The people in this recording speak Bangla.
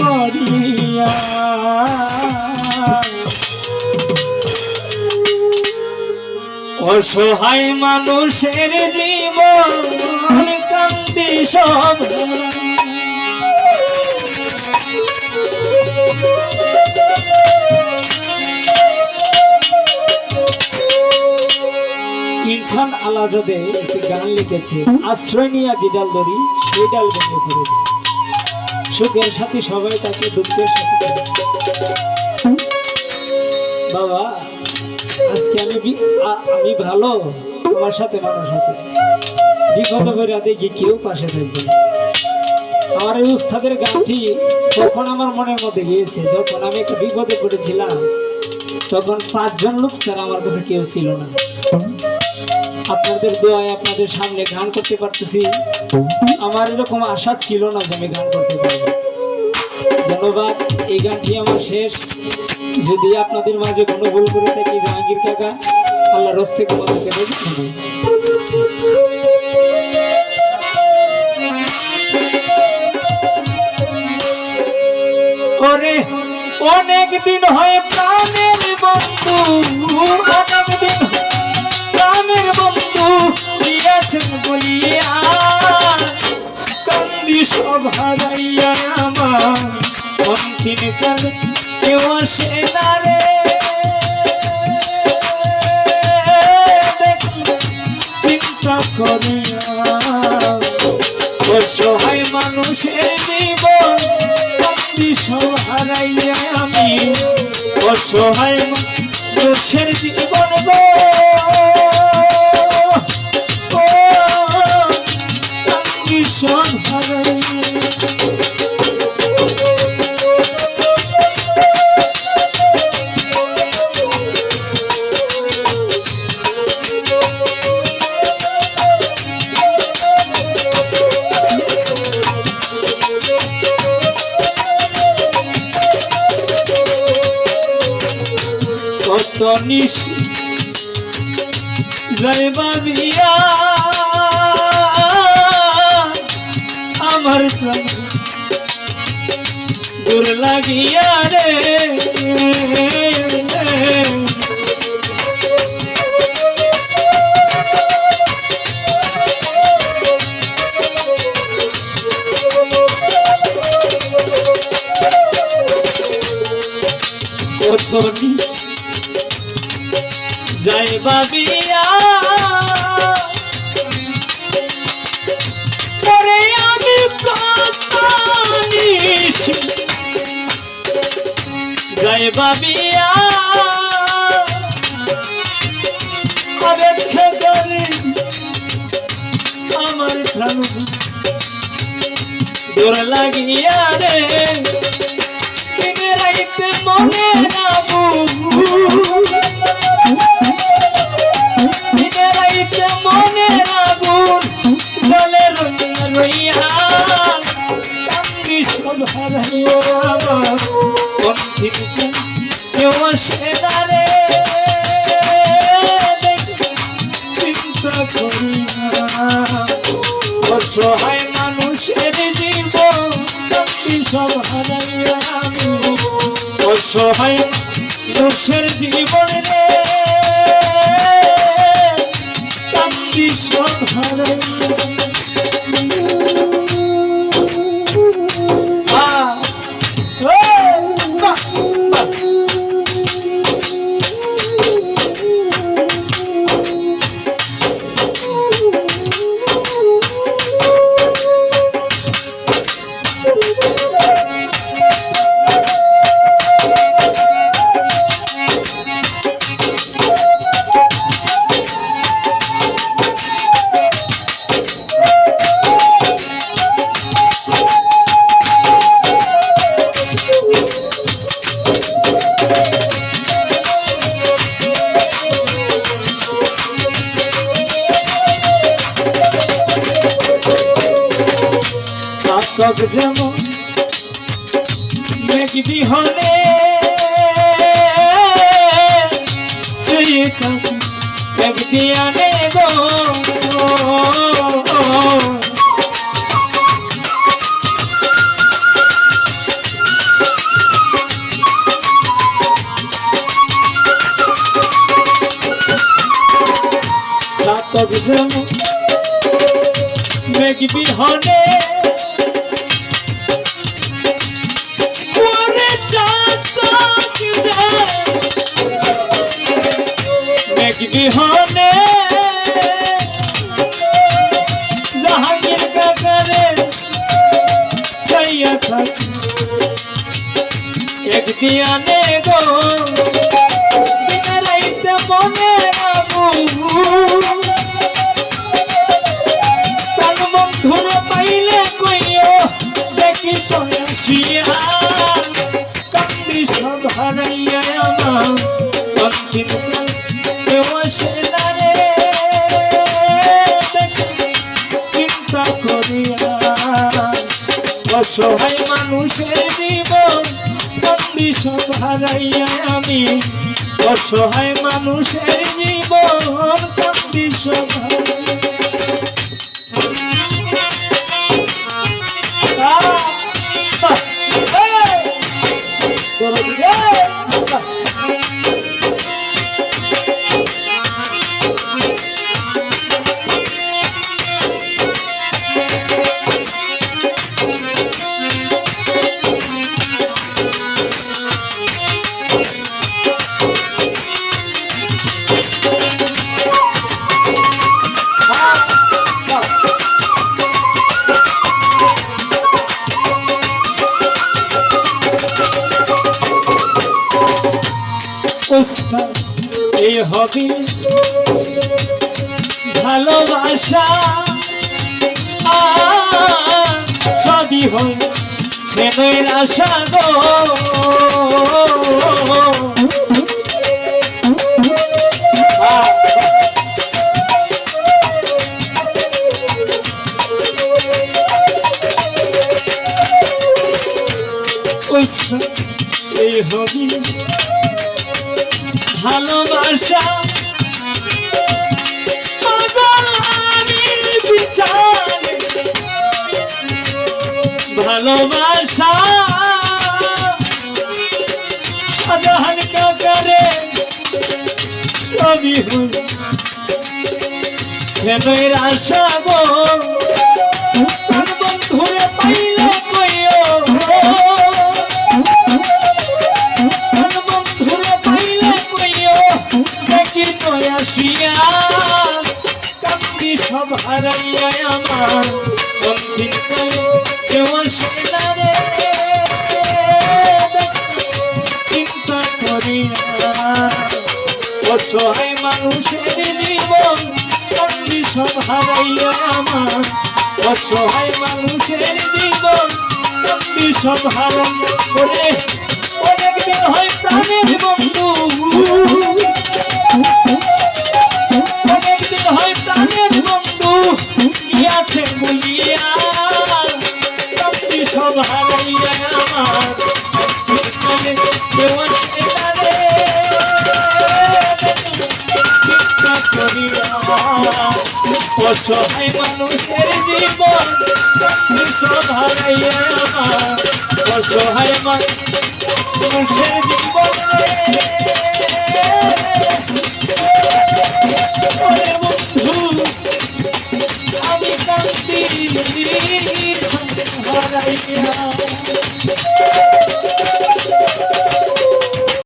করিয়া অসহায় মানুষের জীবন কান্তি সব ইনসান আলাজদে একটি গান লিখেছে, আশ্রয় নিয়ে যে ডাল ধরি, সেই ডাল ভেঙে পড়ে যায়। সুখের সাথে সবাই তাকে দুঃখের সাথে বাবা, আজকে আমি আমি ভালো? আমার সাথে মানুষ আছে। বিপদ করে দেখি কেউ পাশে থাকবে আমার এই উস্তাদের গানটি তখন আমার মনের মধ্যে গিয়েছে। যখন আমি একটা বিপদে পড়েছিলাম, তখন পাঁচজন লোক স্যার আমার কাছে কেউ ছিল না। আপনাদের দোয়ায় আপনাদের সামনে গান করতে পারতেছি। আমার এরকম আশা ছিল না যে আমি গান করতে পারব। ধন্যবাদ, এই গানটি আমার শেষ। যদি আপনাদের মাঝে কোনো ভুল করে থাকি, জাহাঙ্গীর কাকা আল্লাহ রস্তে দেখুন ওরে অনেক দিন। হয় প্রাণের হারাইয়া আমার অন্তিম কালে কেউ আসে না রে। চিন্তা মানুষের জীবন হারাইয়া মানুষের জীবন নিশ জয় বাবিয়া আমার প্রাণ দূর লাগিয়া রে। কত নিশ জয় বাবিয়া পরে আমি প্রাণিস জয় বাবিয়া আমার প্রাণ। দূর লাগিয়া রে রাইতে মনে না। অসহায় মানুষের জীবন রে। চোখ যেমন দেখবি হলে দেখবি আনে গো সাতক যেমন দেখবি হলে বিহনে জাহাঙ্গীর কাকারে চাইয়া থাক। এক দিয়ানে গো। অসহায় মানুষের জীবন সব হারাইয়া আমি। অসহায় মানুষের জীবন সব হারাইয়া এই হবে ভালোবাসা। সবই হল ছেলের আশা গো। ভালোবাসা। ভালোবাসা সাধারণ কাকারে হল ছেলের আশা সব হারাইয়া আমার অন্তিম কালে কেউ আসে না রে। চিন্তা করিয়া অসহায় মানুষের জীবন কান্দি সব হারাইয়া আমার। অসহায় মানুষের জীবন কান্দি সব হারাইয়া করে। অনেকদিন হয় প্রাণের বন্ধু। সব হারাইয়া আমার কেউ আসে না রে চিন্তা করিয়া অসহায় মানুষের জীবন সব মানুষের জীবন আমি কান্দি